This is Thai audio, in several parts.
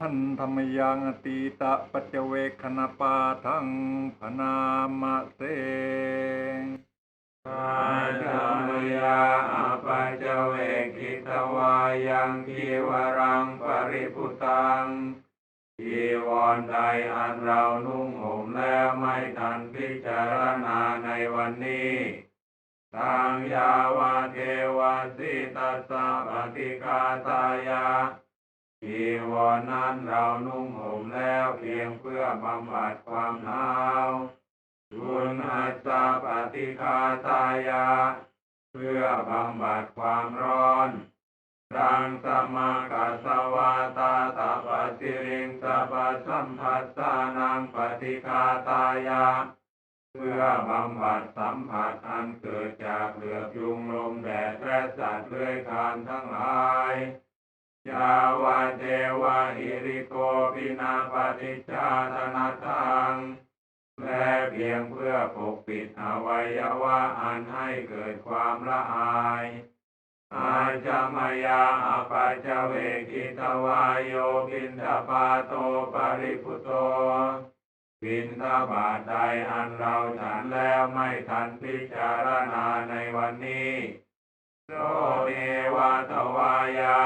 ทันธรรมยังตีตะปัจเจเวคณปาทังพนามะเสอาจามยาอปัจเจเวกิตวายังกีวรังปริพุตังจีวรใดอันเรานุ่งห่มแล้วไม่ทันพิจารณาในวันนี้ทางยาวาเทวสิตัสสะปฏิกาตายา จีวรนั้นเรานุ่งห่มแล้วเพียงเพื่อบำบัดความหนาวบุญหัสสะปฏิคาตายาเพื่อบำบัดความร้อนดังสมากัสวาตาตาปสิริงสัพพสัมผัสสานังปฏิคาตายาเพื่อบำบัดสัมผัสอันเกิดจากเหลือบยุงลมแดดและสัตว์เลื้อยคานทั้งหลาย ยาวาเทวาหิริโกปินาปฏิจจาตนาทังและเพียงเพื่อปกปิดอวัยวะอันให้เกิดความละอาย อาจามายาอปัจเวกิตวายโยบินทปาโตปริพุโตบินทบาทใดอันเราฉันแล้วไม่ทันพิจารณาในวันนี้โสเอวาตวายา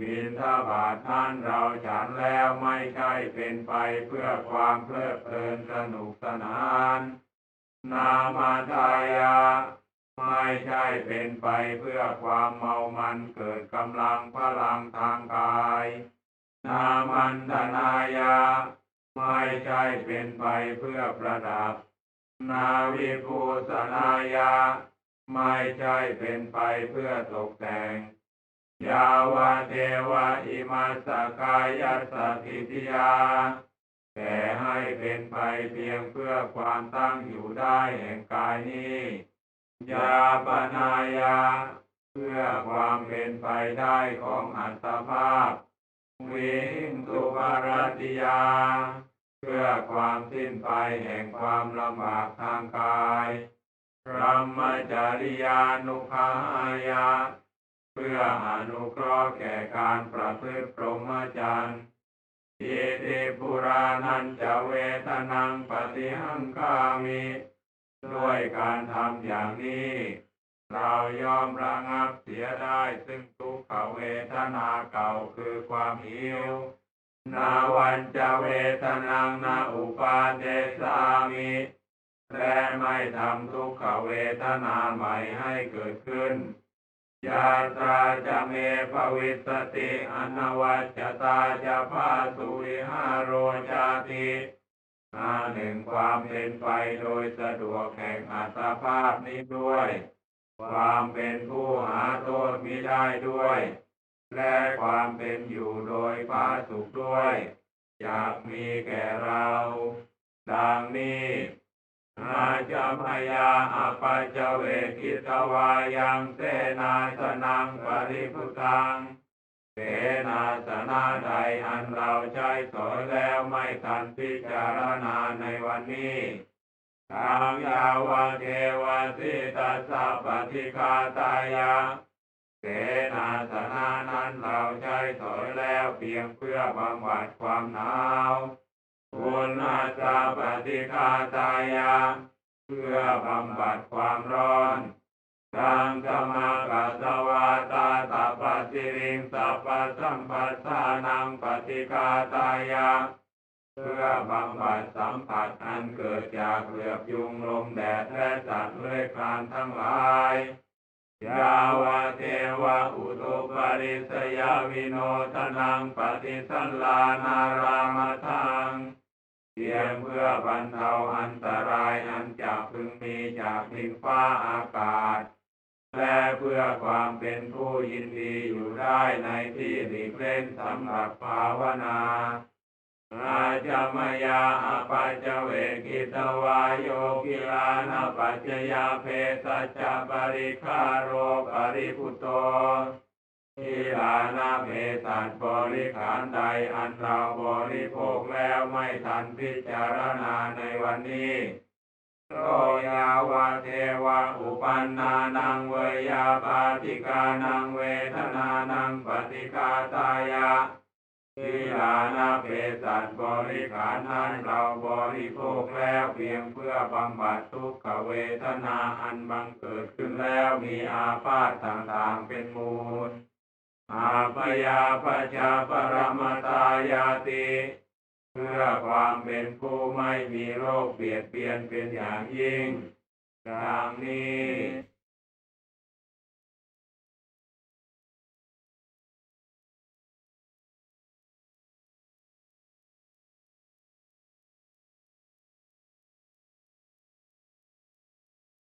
บินทบาทนั้นเราฉันแล้วไม่ใช่เป็นไปเพื่อความเพลิดเพลินสนุกสนาน นามาทายาไม่ใช่เป็นไปเพื่อความเมามันเกิดกำลังพลังทางกาย นามันธนายาไม่ใช่เป็นไปเพื่อประดับ นาวิภูสนายาไม่ใช่เป็นไปเพื่อตกแต่ง ยาวาเทวะอิมาสกายาสกิติยา แต่ให้เป็นไปเพียงเพื่อความตั้งอยู่ได้แห่งกายนี้ยาปนายา เพื่อความเป็นไปได้ของอัตภาพ วิงตุปารติยา เพื่อความสิ้นไปแห่งความลำบากทางกายระมมจริยานุภาหายา พื่ออนุเคราะห์แก่การประพฤติพรหมจรรย์อิติปุรานันจะเวทนังปฏิหังคามิ ด้วยการทำอย่างนี้ เรายอมระงับเสียได้ซึ่งทุกขเวทนาเก่าคือความหิว นาวันจะเวทนังนาอุปาเดสามิ และไม่ทำทุกขเวทนาใหม่ให้เกิดขึ้น ยาตาจะเมภวิสติอนวัจจตาจะพาสุวิหารโรจาติอาหนึ่งความเป็นไปโดยสะดวกแห่งอัตภาพนี้ด้วย ความเป็นผู้หาโทษมิได้ด้วย และความเป็นอยู่โดยผาสุขด้วยอยากมีแก่เรา ดังนี้ อาจามายาอปัจจเวกิตวายังเสนาสนังปริพุตังเสนาสนะใดอันเราใช้สอยแล้วไม่ทันพิจารณาในวันนี้ทางยาวาเทวสิตัสสะปฏิคาตายาเสนาสนะนั้นเราใช้สอยแล้วเพียงเพื่อบำบัดความหนาว บุญอาสาปฏิคาตายาเพื่อบำบัดความร้อนดังสมากัสสวาตาตาปสิริงสัพพสัมปัสสานังปฏิคาตายาเพื่อบำบัดสัมผัสอันเกิดจากเหลือบยุงลมแดดและสัตว์เลื้อยคลานทั้งหลายยาวาเทวะอุตุปริสยาวิโนทนังปฏิสันลานารามทัง เพียงเพื่อบรรเทาอันตรายอันจะพึงมีจากดินฟ้าอากาศ และเพื่อความเป็นผู้ยินดีอยู่ได้ในที่หลีกเล่นสำหรับภาวนาอาจามยาอปัจจเวกิตวายโยกิลานาปัจจยาเพสัจจปริคาโรปริพุโต กิลานาเพสัจบริขารใดอันเราบริโภคแล้วไม่ทันพิจารณาในวันนี้โรยาวาเทวะอุปันนานังเวยาปาติกานังเวทนานังปฏิกาตายาทีลานาเพสัตบริขารนั้นเราบริโภคแล้วเพียงเพื่อบำบัดทุกขเวทนาอันบังเกิดขึ้นแล้วมีอาพาธต่างๆเป็นมูล อาปยาปชาปรมตายาติเพื่อความเป็นผู้ไม่มีโรคเบียดเบียนเป็นอย่างยิ่งดังนี้